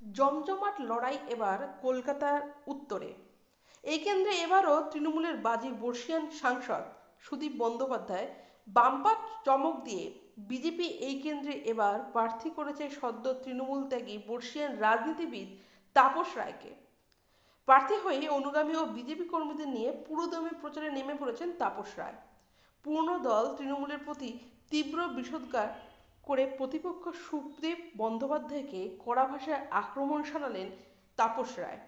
জমজমাট লড়াই এবার কলকাতার উত্তরে। এই কেন্দ্রে এবারও তৃণমূলের বাজি বর্ষিয়ান সাংসদ সুদীপ বন্দ্যোপাধ্যায়। বাম্পার চমক দিয়ে বিজেপি এই কেন্দ্রে এবার প্রার্থী করেছে সদ্য তৃণমূল ত্যাগী বর্ষিয়ান রাজনীতিবিদ তাপস রায়কে। প্রার্থী হয়ে অনুগামী ও বিজেপি কর্মীদের নিয়ে পুরোদমে প্রচারে নেমে পড়েছেন তাপস রায়। পূর্ণ দল তৃণমূলের প্রতি তীব্র বিষোদ্গার করে প্রতিপক্ষ সুপ্রীপ বন্দ্যোপাধ্যায়কে কড়া ভাষায় আক্রমণ শানালেন তাপস রায়।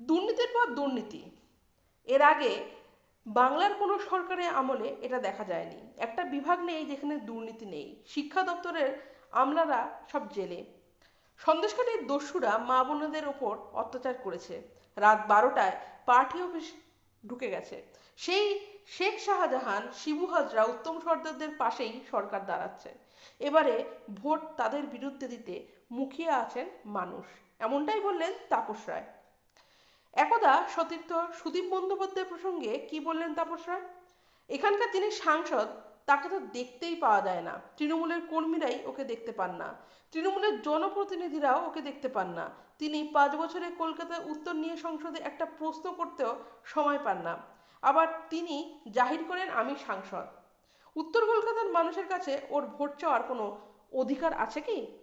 দুর্নীতির পর দুর্নীতি। এর আগে বাংলার কোনো সরকারের আমলে এটা দেখা যায়নি। একটা বিভাগ নেই যেখানে দুর্নীতি নেই। শিক্ষা দপ্তরের আমলারা সব জেলে। সন্দেশকারীর দস্যুরা মা বোনেদের ওপর অত্যাচার করেছে। রাত বারোটায় পার্টি অফিস ঢুকে গেছে। সেই শেখ শাহজাহান, শিবু হাজরা, উত্তম সর্দারদের পাশেই সরকার দাঁড়াচ্ছে। এবারে ভোট তাদের বিরুদ্ধে দিতে মুখিয়ে আছেন মানুষ। এমনটাই বললেন তাপস রায়। একদা সতীর্থ সুদীপ বন্দ্যোপাধ্যায় প্রসঙ্গে কি বললেন তাপস রায়? এখানকার যিনি সাংসদ তাকে তো দেখতেই পাওয়া যায় না। তৃণমূলের কর্মীরাই ওকে দেখতে পান না। তৃণমূলের জনপ্রতিনিধিরাও ওকে দেখতে পান না। তিনি পাঁচ বছরে কলকাতার উত্তর নিয়ে সংসদে একটা প্রশ্ন করতেও সময় পান না। আবার তিনি জাহির করেন আমি সাংসদ। উত্তর কলকাতার মানুষের কাছে ওর ভোট চাওয়ার কোনো অধিকার আছে কি?